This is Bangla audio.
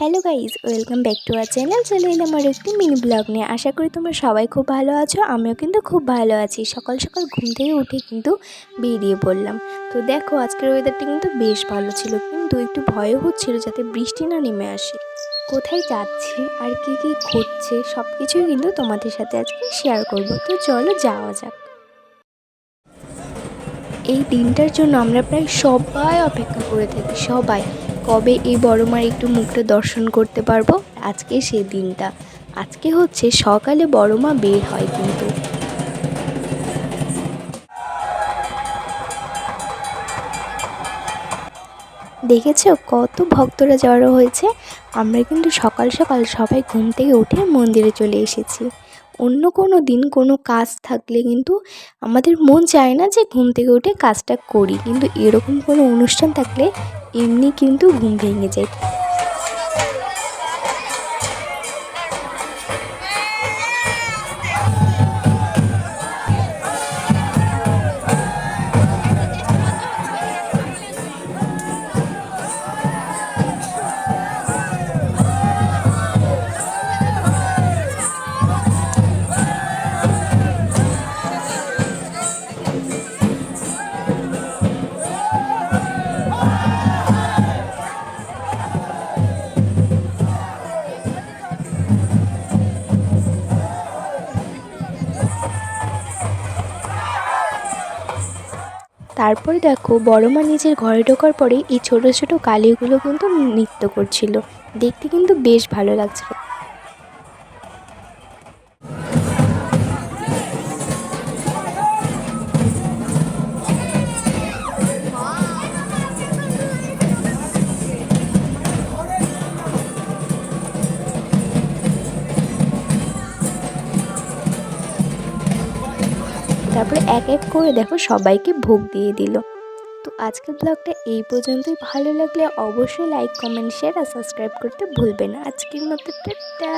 Hello guys welcome back to our channel চলে এলাম আমার একটি মিনি ব্লগ নিয়ে। আশা করি তোমরা সবাই খুব ভালো আছো, আমিও কিন্তু খুব ভালো আছি। সকাল সকাল ঘুম থেকে উঠে কিন্তু বেরিয়ে পড়লাম। তো দেখো, আজকের ওয়েদারটা কিন্তু বেশ ভালো ছিল, কিন্তু একটু ভয়ও হচ্ছিল যাতে বৃষ্টি না নেমে আসে। কোথায় যাচ্ছি, আর কি কি ঘটছে সব কিছুই কিন্তু তোমাদের সাথে আজকে শেয়ার করব। তো চলো যাওয়া যাক। এই দিনটার জন্য আমরা প্রায় সবাই অপেক্ষা করে থাকি, সবাই। কবে এই বড় মার একটু মুখটা দর্শন করতে পারব? আজকে সেই দিনটা। আজকে হচ্ছে সকালে বড় মা বের হয় কিন্তু। দেখেছ কত ভক্তরা জড়ো হয়েছে? আমরা কিন্তু সকাল সকাল সবাই ঘুম থেকে উঠে মন্দিরে চলে এসেছি। অন্য কোনো দিন কোনো কাজ থাকলে কিন্তু আমাদের মন চায় না যে ঘুম থেকে উঠে কাজটা করি। কিন্তু এরকম কোনো অনুষ্ঠান থাকলে এমনি কিন্তু ঘুম ভেঙে যায়। তারপরে দেখো বড় মা নিজের ঘরে ঢোকার পরে এই ছোট ছোট কালিগুলো কিন্তু নৃত্য করছিল। দেখতে কিন্তু বেশ ভালো লাগছিল। তারপরে এক এক করে দেখো সবাইকে ভোগ দিয়ে দিল। তো আজকের ব্লগটা এই পর্যন্তই। ভালো লাগলে অবশ্যই লাইক কমেন্ট শেয়ার আর সাবস্ক্রাইব করতে ভুলবে না। আজকের মতো, টাটা।